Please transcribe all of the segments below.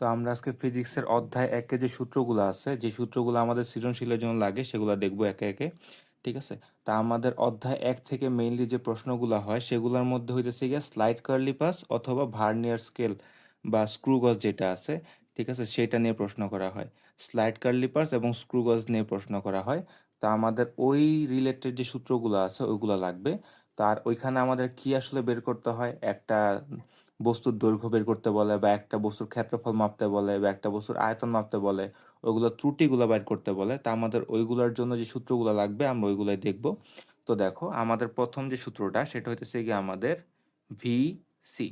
তো আমরা আজকে ফিজিক্সের অধ্যায় একে যে সূত্রগুলো আছে, যে সূত্রগুলো আমাদের সৃজনশীলের জন্য লাগে, সেগুলো দেখব একে একে, ঠিক আছে? তা আমাদের অধ্যায় এক থেকে মেইনলি যে প্রশ্নগুলো হয়, সেগুলোর মধ্যে হইতেছে গিয়ে স্লাইড কার্লি পাস অথবা ভার্নিয়ার স্কেল বা স্ক্রুগজ যেটা আছে, ঠিক আছে? সেটা নিয়ে প্রশ্ন করা হয়। স্লাইড কার্লি পাস এবং স্ক্রুগজ নিয়ে প্রশ্ন করা হয়। তা আমাদের ওই রিলেটেড যে সূত্রগুলো আছে ওইগুলো লাগবে। তার ওইখানে আমাদের কি আসলে বের করতে হয়? একটা বস্তুর দৈর্ঘ্য বের করতে বলে বা একটা বস্তুর ক্ষেত্রফল মাপতে বলে বা একটা বস্তুর আয়তন মাপতে বলে, ওইগুলো ত্রুটিগুলো বের করতে বলে, তা আমাদের ওইগুলোর জন্য যে সূত্রগুলো লাগবে আমরা ওইগুলোই দেখব। তো দেখো, আমাদের প্রথম যে সূত্রটা সেটা হইতেছে গিয়ে আমাদের ভি সি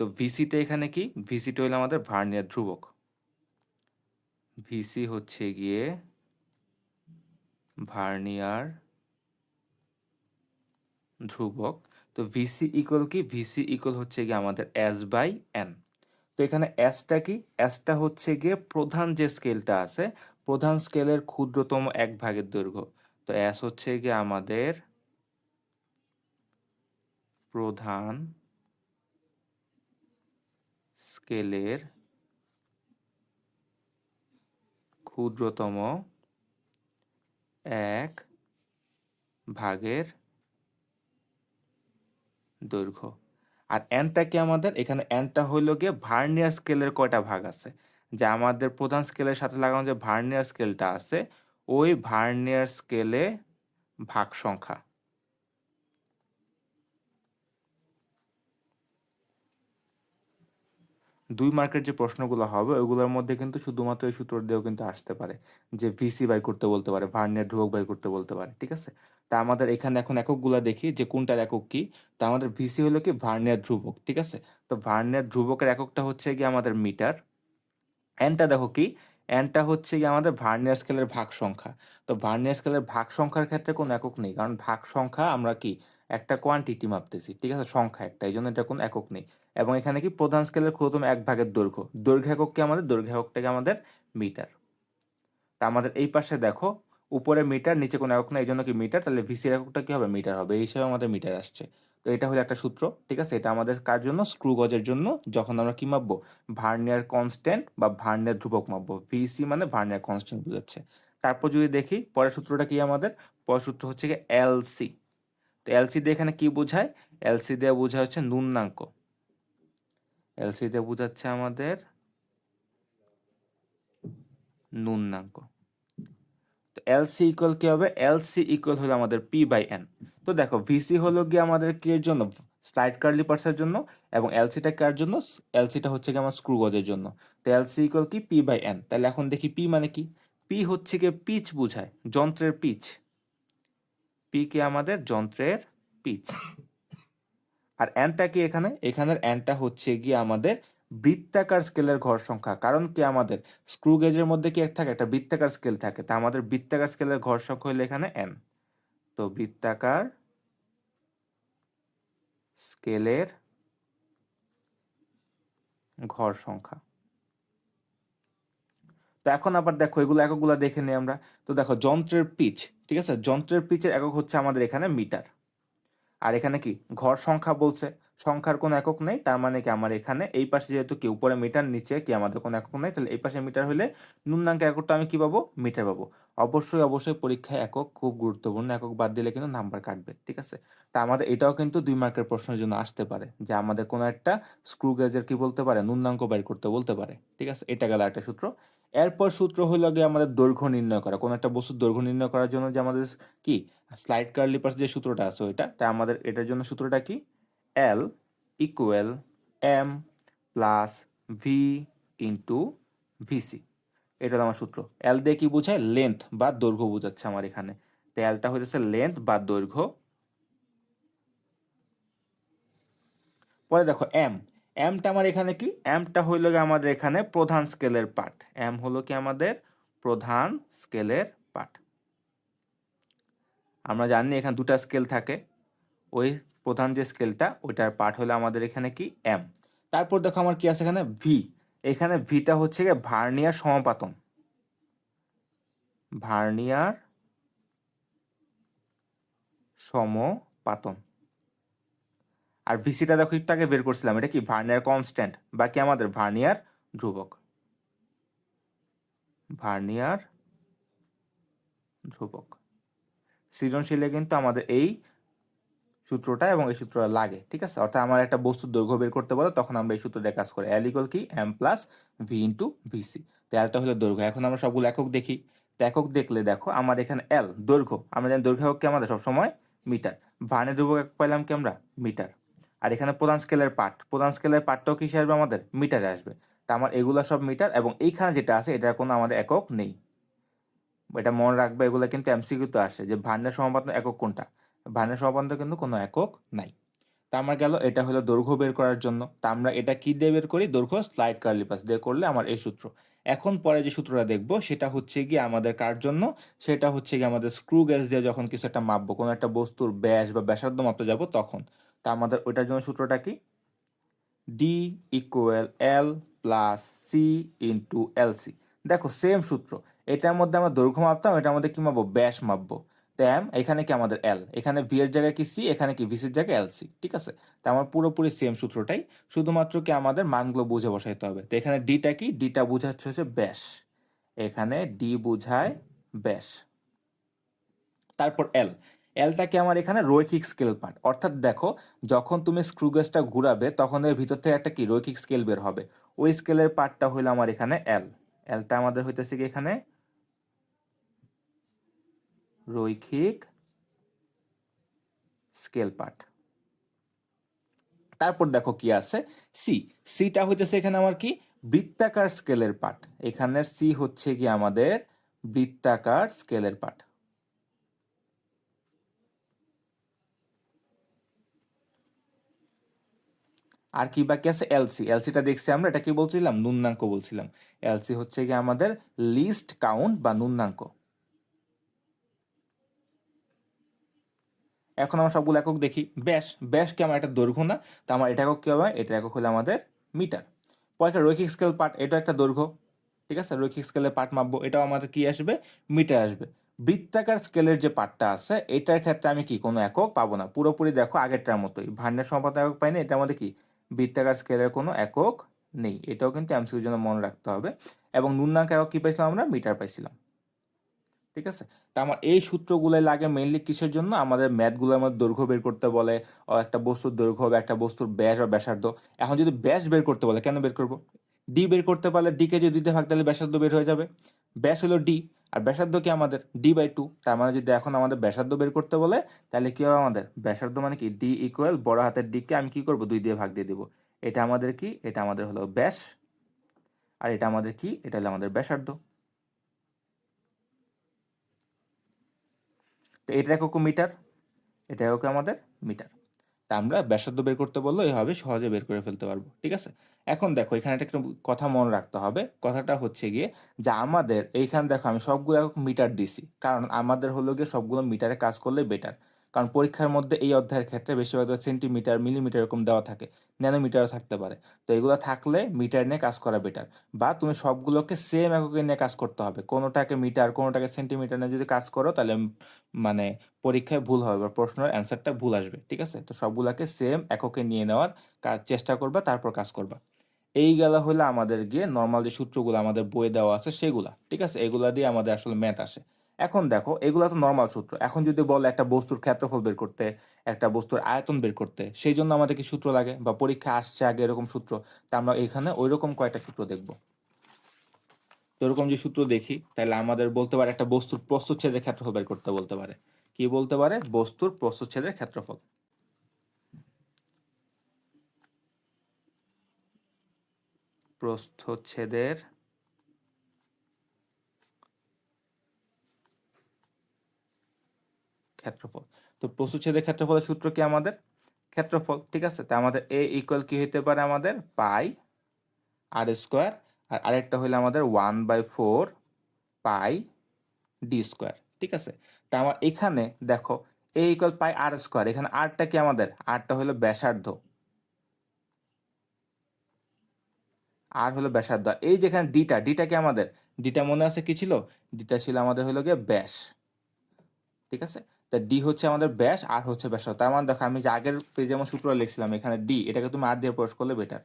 তো ভিসিটা এখানে কি? ভিসিটা হইল আমাদের ভার্নিয়ার ধ্রুবক। ভিসি হচ্ছে গিয়ে ভার্নিয়ার ধ্রুবক। তো ভিসি ইকুয়াল কি? ভিসি ইকুয়াল হচ্ছে গিয়ে আমাদের এস বাই এন তো এখানে এসটা কি? এসটা হচ্ছে গিয়ে প্রধান যে স্কেলটা আছে, প্রধান স্কেলের ক্ষুদ্রতম এক ভাগের দৈর্ঘ্য। তো এস হচ্ছে গিয়ে আমাদের প্রধান স্কেলের ক্ষুদ্রতম এক ভাগের দৈর্ঘ্য। আর অ্যানটা কি আমাদের? এখানে অ্যানটা হইল গিয়ে ভার্নিয়ার স্কেলের কয়টা ভাগ আছে? যে আমাদের প্রধান স্কেলের সাথে লাগানো যে ভার্নিয়ার স্কেলটা আছে, ওই ভার্নিয়ার স্কেলে ভাগ সংখ্যা দুই মার্কের যে প্রশ্নগুলো হবে, ওইগুলোর মধ্যে কিন্তু শুধুমাত্র এই সূত্র দিয়েও কিন্তু আসতে পারে যে ভিসি বাই করতে বলতে পারে, ভার্নিয়ার ধ্রুবক বাই করতে বলতে পারে, ঠিক আছে? তা আমাদের এখানে এখন এককগুলো দেখি যে কোনটার একক কি। তা আমাদের ভিসি হলো কি ভার্নিয়ার ধ্রুবক, ঠিক আছে? তো ভার্নিয়ার ধ্রুবকের এককটা হচ্ছে কি আমাদের মিটার। এনটা দেখো কি? এনটা হচ্ছে কি আমাদের ভার্নিয়ার স্কেলের ভাগ সংখ্যা। তো ভার্নিয়ার স্কেলের ভাগ সংখ্যার ক্ষেত্রে কোনো একক নেই, কারণ ভাগ সংখ্যা আমরা কি? একটা কোয়ান্টিটি মাপতেছি, ঠিক আছে? সংখ্যা একটা, এই জন্য এটা কোনো একক নেই। এবং এখানে কি প্রধান স্কেলের ক্ষুদ্রতম এক ভাগের দৈর্ঘ্য। দৈর্ঘ্য একক আমাদের, দৈর্ঘ্য এককটাকে আমাদের মিটার তা আমাদের এই পাশে দেখো, উপরে মিটার নিচে কোনো একক না এই জন্য কি মিটার তাহলে ভিসির এককটা কি হবে? মিটার হবে। এই হিসাবে আমাদের মিটার আসছে। তো এটা হলো একটা সূত্র, ঠিক আছে? এটা আমাদের কার জন্য? স্ক্রু গজের জন্য। যখন আমরা কি মাপবো? ভার্নিয়ার কনস্ট্যান্ট বা ভার্নিয়ার ধ্রুবক মাপবো। ভিসি মানে ভার্নিয়ার কনস্ট্যান্ট বোঝাচ্ছে। তারপর যদি দেখি, পরের সূত্রটা কি আমাদের? পরের সূত্র হচ্ছে কি এলসি তো এলসি দিয়ে এখানে কি বোঝায়? এলসি দিয়ে বোঝা হচ্ছে নুন্নাঙ্ক এলসি দিয়ে বোঝাচ্ছে আমাদের নুন্নাঙ্ক তো এলসি ইকুয়াল কি হবে? এলসি ইকুয়াল হলো আমাদের পি বাই এন তো দেখো ভিসি হলো গিয়ে আমাদের কি এর জন্য? স্লাইড কার্লি পার্সের জন্য এবং এলসিটা কার জন্য? এলসিটা হচ্ছে কি আমার স্ক্রু গজের জন্য। তো এলসি ইকুয়াল কি? পি বাই এন তাহলে এখন দেখি পি মানে কি? পি হচ্ছে গিয়ে পিচ বোঝায়, যন্ত্রের পিচ পি কে আমাদের যন্ত্রের পিচ আর এনটা কি এখানে? এখানের এনটা হচ্ছে গিয়ে আমাদের বৃত্তাকার স্কেলের ঘর সংখ্যা। কারণ কি আমাদের? স্ক্রু গেজের মধ্যে কি থাকে? একটা বৃত্তাকার স্কেল থাকে। তা আমাদের বৃত্তাকার স্কেলের ঘর সংখ্যা হলো এখানে এন তো বৃত্তাকার স্কেলের ঘর সংখ্যা। তো এখন আবার দেখো, এগুলো এককগুলো দেখে নিই আমরা। তো দেখো, যন্ত্রের পিচ, ঠিক আছে? যন্ত্রের পিচের একক হচ্ছে আমাদের এখানে মিটার। আর এখানে কি? ঘর সংখ্যা বলছে। সংখ্যার কোনো একক নেই, তার মানে কি আমার এখানে এই পাশে যেহেতু কি উপরে মিটার নিচে কি আমাদের কোনো একক নেই, তাহলে এই পাশে মিটার হলে নুন্নাঙ্কের এককটা আমি কি পাবো? মিটার পাবো। অবশ্যই অবশ্যই পরীক্ষায় একক খুব গুরুত্বপূর্ণ, একক বাদ দিলে কিন্তু নাম্বার কাটবে, ঠিক আছে? তা আমাদের এটাও কিন্তু দুই মার্কের প্রশ্নের জন্য আসতে পারে, যে আমাদের কোনো একটা স্ক্রু গেজের কি বলতে পারে? নুন্নাঙ্ক বের করতে বলতে পারে, ঠিক আছে? এটা গেল একটা সূত্র। এরপর সূত্র হলো গিয়ে আমাদের দৈর্ঘ্য নির্ণয় করা। কোনো একটা বস্তুর দৈর্ঘ্য নির্ণয় করার জন্য যে আমাদের কি? স্লাইড কার্লি পার্স যে সূত্রটা আছে ওইটা, তাই আমাদের এটার জন্য সূত্রটা কি? L equal M plus V into V C এটা হলো আমার সূত্র। এল দিয়ে কি বোঝায়? লেন্থ বা দৈর্ঘ্য বোঝাচ্ছে আমার এখানে। তো এলটা হইতেছে লেন্থ বা দৈর্ঘ্য। পরে দেখো এম এমটা আমার এখানে কি? এমটা হইল গিয়ে আমাদের এখানে প্রধান স্কেলের পার্ট এম হলো কি আমাদের? প্রধান স্কেলের পার্ট আমরা জানি এখানে দুটা স্কেল থাকে। ওই প্রধান যে স্কেলটা, ওইটার পার্ট হলো আমাদের এখানে কি? এম তারপর দেখো আমার কি আছে এখানে? ভি এখানে ভিটা হচ্ছে গিয়ে ভার্নিয়ার সমাপাতন। ভার্নিয়ার সমপাতন। আর ভিসিটা দেখো একটু আগে বের করছিলাম, এটা কি ভার্নিয়ার কনস্ট্যান্ট বাকি আমাদের ভার্নিয়ার ধ্রুবক? ভার্নিয়ার ধ্রুবক। সৃজনশীলে কিন্তু আমাদের এই সূত্রটা এবং এই সূত্রটা লাগে, ঠিক আছে? অর্থাৎ আমার একটা বস্তুর দৈর্ঘ্য বের করতে বলে তখন আমরা এই সূত্রটা কাজ করি। এল ইকুয়াল কি? M plus V into V C তো এলটা হলো দৈর্ঘ্য। এখন আমরা সবগুলো একক দেখি। একক দেখলে দেখো, আমার এখানে এল দৈর্ঘ্য। আমরা জানি দৈর্ঘ্য একক কি আমাদের সবসময় মিটার। ভার্নের ধ্রুবক একক পাইলাম কি আমরা? মিটার। আর এখানে প্রধান স্কেলের পার্ট। প্রধান স্কেলের পার্টটাও কি আসবে আমাদের? মিটারে আসবে। তা আমার এগুলো সব মিটার এবং এইখানে যেটা আছে, এটার কোনো আমাদের একক নেই। এটা মনে রাখবে, এগুলো কিন্তু এমসিকিউতে আসে যে ভার্নের সমাপাত একক কোনটা? ভার্নের সমাপাত কিন্তু কোনো একক নাই। তা আমার গেল, এটা হলো দৈর্ঘ্য বের করার জন্য। তা আমরা এটা কি দিয়ে বের করি? দৈর্ঘ্য স্লাইড কার্লি পাস দিয়ে করলে আমার এই সূত্র। এখন পরে যে সূত্রটা দেখব, সেটা হচ্ছে গিয়ে আমাদের কার জন্য? সেটা হচ্ছে গিয়ে আমাদের স্ক্রু গ্যাস দিয়ে যখন কিছু একটা মাপবো, কোনো একটা বস্তুর ব্যাস বা ব্যাসার্ধ মাপতে যাব তখন। তা আমাদের ওইটার জন্য সূত্রটা কি? D equal L plus C into L C দেখো সেম সূত্র। এটার মধ্যে আমরা দৈর্ঘ্য মাপতাম, এটার মধ্যে কি মাপবো? ব্যাস মাপবো। ট্যাম এখানে কি আমাদের এল এখানে ভি এর জায়গায় কি সি এখানে কি ভিসির জায়গায় এল সি ঠিক আছে? তা আমার পুরোপুরি সেম সূত্রটাই। শুধুমাত্র কি আমাদের মানগুলো বুঝে বসাইতে হবে। তো এখানে ডিটা কি? ডিটা বুঝাচ্ছে হচ্ছে ব্যাস। এখানে ডি বুঝায় ব্যাস। তারপর এল এলটা কি আমার এখানে? রৈখিক স্কেল পার্ট অর্থাৎ দেখো, যখন তুমি স্ক্রু গেজটা ঘুরাবে, তখন এর ভিতর থেকে একটা কি? রৈখিক স্কেল বের হবে। ওই স্কেলের পার্টটা হইল আমার এখানে এল এলটা আমাদের হইতেছে কি এখানে? রৈখিক স্কেল পার্ট তারপর দেখো কি আছে? সি সিটা হইতেছে এখানে আমার কি? বৃত্তাকার স্কেলের পার্ট এখানের সি হচ্ছে কি আমাদের বৃত্তাকার স্কেলের পার্ট আর কি বাকি আছে? এলসি এলসিটা দেখছি আমরা, এটা কি বলছিলাম? নুন্নাঙ্ক বলছিলাম। এলসি হচ্ছে কি আমাদের লিস্ট কাউন্ট বা নুন্নাঙ্ক এখন আমরা সবগুলো একক দেখি। ব্যাস ব্যাস কি আমার একটা দৈর্ঘ্য না? তা আমার এটা একক কি হবে? এটা একক হলো আমাদের মিটার পরে রৈখিক স্কেল পার্ট এটা একটা দৈর্ঘ্য। ঠিক আছে? রৈখিক স্কেলের পার্ট মাপবো, এটাও আমাদের কি আসবে? মিটার আসবে। বৃত্তাকার স্কেলের যে পার্টটা আছে, এটার ক্ষেত্রে আমি কি কোনো একক পাবো না? পুরোপুরি দেখো আগেরটার মতোই। ভান্ডার সমাপাত একক পাইনি এটা আমাদের কি? বৃত্তাকার স্কেলের কোনো একক নেই। এটাও কিন্তু এমসিকিউর জন্য মনে রাখতে হবে। এবং নুন্নাঙ্ক একক কী পাইছিলাম আমরা? মিটার পাইছিলাম। ঠিক আছে? তা আমার এই সূত্রগুলো লাগে মেনলি কিসের জন্য? আমাদের ম্যাথগুলো মধ্যে দৈর্ঘ্য বের করতে বলে একটা বস্তুর দৈর্ঘ্য বা একটা বস্তুর ব্যাস বা ব্যাসার্ধ। এখন যদি ব্যাস বের করতে বলে, কেন বের করব? ডি বের করতে পারলে ডিকে যদি দিতে ভাগ তাহলে ব্যাসার্ধ বের হয়ে যাবে। ব্যাস হলো ডি আর ব্যাসার্ধ কি আমাদের? ডি বাই টু তার মানে যদি এখন আমাদের ব্যাসার্ধ বের করতে বলে, তাহলে কি হবে আমাদের? ব্যাসার্ধ মানে কি? ডি ইকুয়াল বড় হাতের ডিকে আমি কি করব? দুই দিয়ে ভাগ দিয়ে দিব। এটা আমাদের কি? এটা আমাদের হলো ব্যাস। আর এটা আমাদের কি? এটা হলো আমাদের ব্যাসার্ধ। তো এটা একক মিটার, এটা একক আমাদের মিটার। তা আমরা ব্যাসার্ধ বের করতে বলল এইভাবে সহজে বের করে ফেলতে পারব, ঠিক আছে? এখন দেখো, এখানে একটা কথা মনে রাখতে হবে, কথাটা হচ্ছে গিয়ে যে আমাদের, এইখানে দেখো আমি সবগুলো মিটার দিছি, কারণ আমাদের হলো গিয়ে সবগুলো মিটারে কাজ করলে বেটার কারণ পরীক্ষার মধ্যে এই অধ্যায়ের ক্ষেত্রে বেশিরভাগ সেন্টিমিটার মিলিমিটার এরকম দেওয়া থাকে ন্যানোমিটারও থাকতে পারে। তো এগুলো থাকলে মিটার নিয়ে কাজ করা বেটার বা তুমি সবগুলোকে সেম এককে নিয়ে কাজ করতে হবে। কোনোটাকে মিটার কোনোটাকে সেন্টিমিটার নিয়ে যদি কাজ করো, তাহলে মানে পরীক্ষায় ভুল হবে বা প্রশ্নের অ্যান্সারটা ভুল আসবে, ঠিক আছে? তো সবগুলোকে সেম এককে নিয়ে নেওয়ার কাজ চেষ্টা করবা, তারপর কাজ করবা। এই গেল হলো আমাদের গিয়ে নর্মাল যে সূত্রগুলো আমাদের বইয়ে দেওয়া আছে, সেগুলা, ঠিক আছে? এগুলা দিয়ে আমাদের আসলে ম্যাথ আসে। এখন দেখো, এগুলো তো নর্মাল সূত্র। এখন যদি বলে একটা বস্তুর ক্ষেত্রফল বের করতে, একটা বস্তুর আয়তন বের করতে, সেই জন্য আমাদের কি সূত্র লাগে? বা পরীক্ষা আসছে আগে এরকম সূত্র, তা আমরা এখানে ওই রকম কয়েকটা সূত্র দেখব। তো এরকম যে সূত্র দেখি, তাহলে আমাদের বলতে পারে একটা বস্তুর প্রস্তুচ্ছেদের ক্ষেত্রফল বের করতে বলতে পারে। কি বলতে পারে? বস্তুর প্রস্তুচ্ছেদের ক্ষেত্রফল। প্রস্থচ্ছেদের ক্ষেত্রফল। তো প্রস্তুচ্ছেদের ক্ষেত্রফলের সূত্র কি আমাদের? ক্ষেত্রফল, ঠিক আছে? তো আমাদের এ ইকুয়াল কি হতে পারে আমাদের? পাই আর স্কোয়ার আর আরেকটা হইলে আমাদের one by four pi D square ঠিক আছে? তা আমার এখানে দেখো এ ইকুয়াল পাই আর স্কোয়ার এখানে আরটা কি আমাদের? আরটা হলো ব্যাসার্ধ। আর হলো ব্যাসার্ধ। এই যেখানে ডিটা ডিটা কি আমাদের? ডিটা মনে আছে কি ছিল? ডিটা ছিল আমাদের হলো গিয়ে ব্যাস, ঠিক আছে? তা ডি হচ্ছে আমাদের ব্যাস, আর হচ্ছে ব্যাসার্ধ তার মানে দেখো, আমি যে আগের পেজে আমার সূত্র লিখছিলাম, এখানে ডি এটাকে তুমি আর দিয়ে প্রকাশ করলে বেটার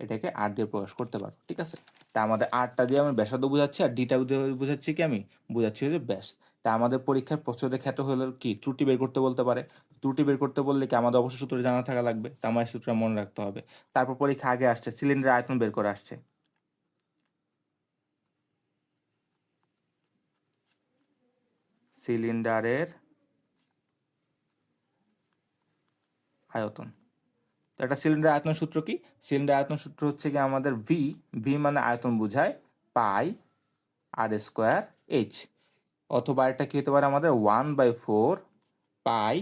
এটাকে আর দিয়ে প্রকাশ করতে পারো, ঠিক আছে? তা আমাদের আরটা দিয়ে আমি ব্যাসার্ধ বোঝাচ্ছি, আর ডিটা বোঝাচ্ছি কি আমি? বোঝাচ্ছি যে ব্যাস। তা আমাদের পরীক্ষার প্রশ্নের ক্ষেত্রে হলো কি? ত্রুটি বের করতে বলতে পারে। ত্রুটি বের করতে বললে কি আমাদের অবশ্যই সূত্র জানা থাকা লাগবে? তা আমার সূত্রটা মনে রাখতে হবে। তারপর পরীক্ষা আগে আসছে সিলিন্ডার আয়তন বের করে আসছে। সিলিন্ডারের আয়তন। তো একটা সিলিন্ডার আয়তন সূত্র কি? সিলিন্ডার আয়তন সূত্র হচ্ছে কি আমাদের ভি ভি মানে আয়তন বোঝায় পাই আর স্কোয়ার এইচ অথবা এটা কি হতে পারে আমাদের? One by four pi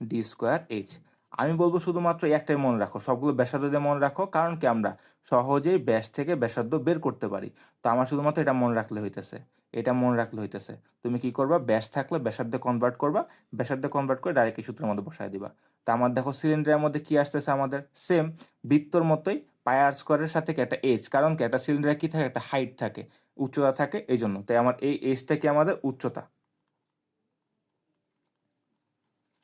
D square H আমি বলব শুধুমাত্র একটাই মনে রাখো, সবগুলো ব্যাসার্ধ দিয়ে মনে রাখো, কারণ কি আমরা সহজেই ব্যাস থেকে ব্যাসার্ধ বের করতে পারি। তো আমার শুধুমাত্র এটা মনে রাখলে হইতেছে, এটা মনে রাখলে হইতেছে। তুমি কি করবা? ব্যাস থাকলে ব্যাসার্ধে কনভার্ট করবা, ব্যাসার্ধে কনভার্ট করে ডাইরেক্ট এই সূত্রের মধ্যে বসায় দিবা। তা আমার দেখো সিলিন্ডারের মধ্যে কি আসতেছে আমাদের? সেম বৃত্তর মতোই পায়ার স্কোয়ারের সাথে একটা এজ কারণ কি একটা সিলিন্ডারে কি থাকে? একটা হাইট থাকে, উচ্চতা থাকে এই জন্য তাই আমার এই এজটা কি আমাদের? উচ্চতা।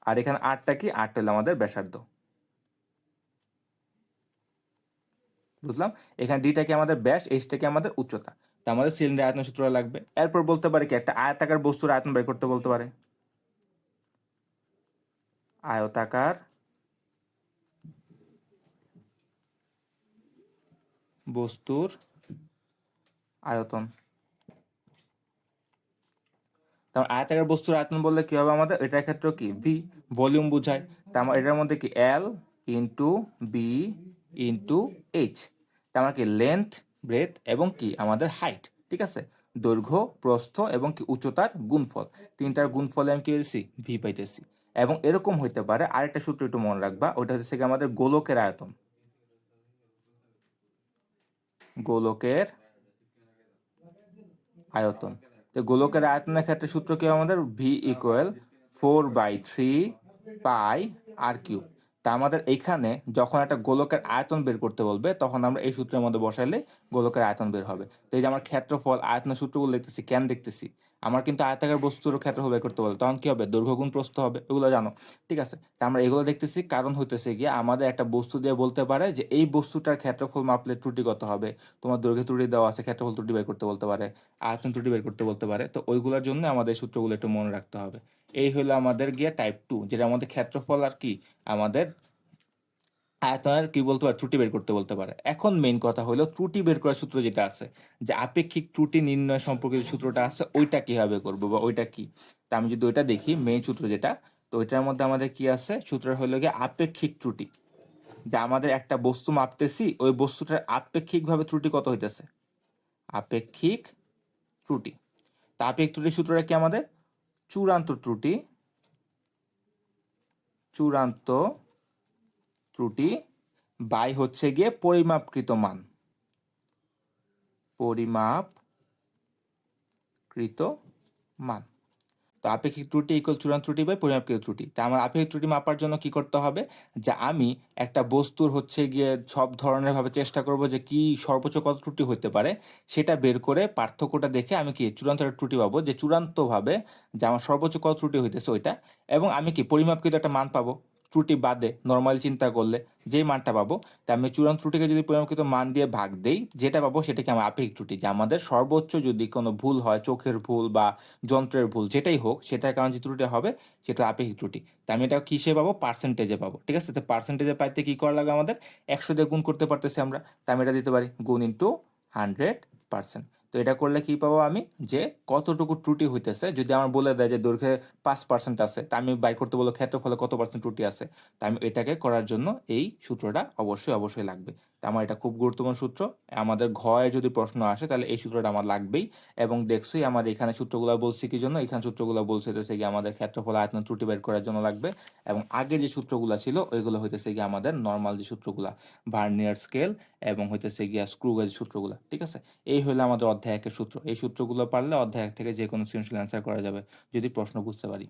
আর এখানে আটটা কি? আটটা হলো আমাদের ব্যাসার্ধ। বুঝলাম? এখানে ডিটা কি আমাদের ব্যাস এইচটা কি আমাদের উচ্চতা। তা আমাদের সিলিন্ডার আয়তন সূত্রটা লাগবে। এরপর বলতে পারে কি একটা আয়তাকার বস্তুর আয়তন বের করতে বলতে পারে। আয়তাকার বস্তুর আয়তন। আয়তাকার বস্তুর আয়তন বললে কি হবে আমাদের? এটার ক্ষেত্রে কি? ভি ভলিউম বুঝায়। তার মানে এটার মধ্যে কি? L into B into H তার মানে কি? লেন্থ ব্রেথ এবং কি? আমাদের হাইট ঠিক আছে? দৈর্ঘ্য, প্রস্থ এবং কি? উচ্চতার গুণফল। তিনটার গুণফলে আমি কি পেয়েছি? ভি পাইতেছি। এবং এরকম হইতে পারে। আরেকটা সূত্র একটু মনে রাখবা ওটা হচ্ছে কি আমাদের গোলকের আয়তন। গোলকের আয়তন। তো গোলকের আয়তনের ক্ষেত্রে সূত্র কি আমাদের? V equal four by three pi R cube তা আমাদের এইখানে যখন একটা গোলকের আয়তন বের করতে বলবে, তখন আমরা এই সূত্রের মধ্যে বসাইলে গোলকের আয়তন বের হবে। তো এই যে আমার ক্ষেত্রফল, আয়তনের সূত্রগুলো দেখতেছি, কেন দেখতেছি? আমার কিন্তু আয়তাকার বস্তুর ক্ষেত্রফল বের করতে বলে। তখন কী হবে? দৈর্ঘ্য গুণ প্রস্থ হবে। এগুলো জানো। ঠিক আছে? তা আমরা এগুলো দেখতেছি। কারণ হইতেছে গিয়ে আমাদের একটা বস্তু দিয়ে বলতে পারে যে, এই বস্তুটার ক্ষেত্রফল মাপলে ত্রুটি কত হবে? তোমার দৈর্ঘ্য ত্রুটি দেওয়া আছে, ক্ষেত্রফল ত্রুটি বের করতে বলতে পারে। আয়তন ত্রুটি বের করতে বলতে পারে। তো ওইগুলোর জন্য আমাদের সূত্রগুলো একটু মনে রাখতে হবে। এই হলো আমাদের গিয়ে টাইপ টু যেটা আমাদের ক্ষেত্রফল আর কি? আমাদের আয়তনের কি বলতে পারে? ত্রুটি বের করতে বলতে পারে। এখন মেইন কথা হলো ত্রুটি বের করার সূত্র যেটা আছে, যে আপেক্ষিক ত্রুটি নির্ণয় সম্পর্কিত সূত্রটা আছে, ওইটা কীভাবে করব বা ওইটা কি? তা আমি যদি ওইটা দেখি মেইন সূত্র যেটা, তো ওইটার মধ্যে আমাদের কি আছে? সূত্র হলো গিয়ে আপেক্ষিক ত্রুটি। যে আমাদের একটা বস্তু মাপতেছি, ওই বস্তুটার আপেক্ষিকভাবে ত্রুটি কত হইতেছে? আপেক্ষিক ত্রুটি। তা আপেক্ষিক ত্রুটির সূত্রটা কি আমাদের? চূড়ান্ত ত্রুটি। চূড়ান্ত ত্রুটি, বাই হচ্ছে গিয়ে পরিমাপকৃত মান। পরিমাপকৃত মান। তো আপেক্ষিক ত্রুটি ইকুয়াল চূড়ান্ত ত্রুটি বাই পরিমাপকৃত ত্রুটি। তা আমার আপেক্ষিক ত্রুটি মাপার জন্য কি করতে হবে? যে আমি একটা বস্তুর হচ্ছে গিয়ে সব ধরনের ভাবে চেষ্টা করব যে কি সর্বোচ্চ কত ত্রুটি হতে পারে, সেটা বের করে পার্থক্যটা দেখে আমি কি চূড়ান্ত একটা ত্রুটি পাবো? যে চূড়ান্তভাবে যে আমার সর্বোচ্চ কত ত্রুটি হইতেছে ওইটা। এবং আমি কি পরিমাপকৃত একটা মান পাবো? ত্রুটি বাদে নর্মাল চিন্তা করলে যেই মানটা পাবো, তা আমি চূড়ান্ত ত্রুটিকে যদি পরিমাপকৃত মান দিয়ে ভাগ দেই, যেটা পাবো সেটাকে আমার আপেক্ষিক ত্রুটি, যে আমাদের সর্বোচ্চ যদি কোনো ভুল হয়, চোখের ভুল বা যন্ত্রের ভুল যেটাই হোক, সেটার কারণে যে ত্রুটি হবে, সেটা আপেক্ষিক ত্রুটি। তা আমি এটা কিসে পাবো? পার্সেন্টেজে পাবো। ঠিক আছে? তো পার্সেন্টেজে পাইতে কী করা লাগে আমাদের? একশো দিয়ে গুণ করতে পারতেছি আমরা। তা আমি এটা দিতে পারি গুণ ইন্টু হান্ড্রেড পার্সেন্ট তো এটা করলে কি পাবো আমি? যে কতটুকু ত্রুটি হইতেছে, যদি আমার বলে দেয় যে দৈর্ঘ্যে পাঁচ পার্সেন্ট আছে, তা আমি বাইর করতে বলব ক্ষেত্রফলে কত পার্সেন্ট ত্রুটি আছে? তা আমি এটাকে করার জন্য এই সূত্রটা অবশ্যই অবশ্যই লাগবে। তা আমার এটা খুব গুরুত্বপূর্ণ সূত্র। আমাদের ঘয়ে যদি প্রশ্ন আসে, তাহলে এই সূত্রটা আমার লাগবেই। এবং দেখছোই আমার এখানে সূত্রগুলো বলছি কি জন্য? এখানে সূত্রগুলো বলছে হইতেছে গিয়ে আমাদের ক্ষেত্রফল আয়তন ত্রুটি বের করার জন্য লাগবে। এবং আগে যে সূত্রগুলো ছিল, ওইগুলো হইতেছে গিয়ে আমাদের নর্মাল যে সূত্রগুলা ভার্নিয়ার স্কেল এবং হইতেছে গিয়া স্ক্রু গেজ সূত্রগুলো, ঠিক আছে? এই হলো আমাদের অধ্যায় একের সূত্র। এই সূত্রগুলো পারলে অধ্যায় এক থেকে যে কোনো সৃজনশীল অ্যান্সার করা যাবে, যদি প্রশ্ন বুঝতে পারি।